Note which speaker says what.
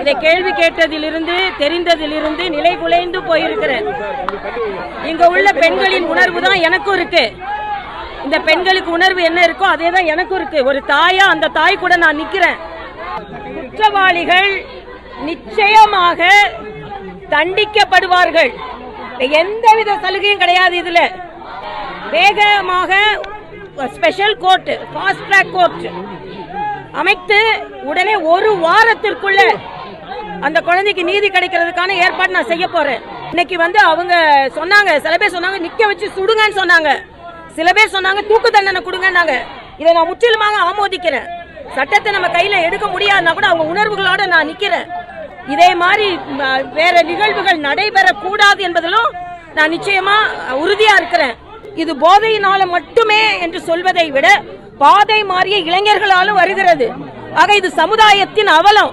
Speaker 1: இதை கேள்வி கேட்டதிலிருந்து தெரிந்ததிலிருந்து நிலை குலைந்து போயிருக்கிறேன். இங்க உள்ள பெண்களின் உணர்வு தான் எனக்கும் இருக்கு. இந்த பெண்களுக்கு உணர்வு என்ன இருக்கோ அதே தான் எனக்கும் இருக்கு. ஒரு தாயா அந்த தாய் கூட நான் நிக்கிறேன். குற்றவாளிகள் நிச்சயமாக தண்டிக்கப்படுவார்கள். எந்தவித சலுகையும் கிடையாது இதுல. வேகமாக special court fast track court அமைத்து உடனே ஒரு வாரத்திற்குள்ள அந்த குழந்தைக்கு நீதி கிடைக்கிறதுக்கான ஏற்பாடு நான் செய்ய போறேன். இன்னைக்கு வந்து அவங்க சொன்னாங்க சில பேர் சொன்னாங்க நிக்க வச்சு சுடுங்கன்னு சொன்னாங்க. சில பேர் சொன்னாங்க தூக்கு தண்டனை கொடுங்கன்னாங்க. இதை நான் முற்றிலுமாக ஆமோதிக்கிறேன். சட்டத்தை நம்ம கையில எடுக்க முடியாதுன்னா கூட அவங்க உணர்வுகளோட நான் நிக்கிறேன். இதே மாதிரி வேற நிகழ்வுகள் நடைபெறக்கூடாது என்பதிலும் நான் நிச்சயமா உறுதியா இருக்கிறேன். இது போதையினால மட்டுமே என்று சொல்வதை விட பாதை மாறிய இளைஞர்களாலும் வருகிறது. ஆக இது சமுதாயத்தின் அவலம்.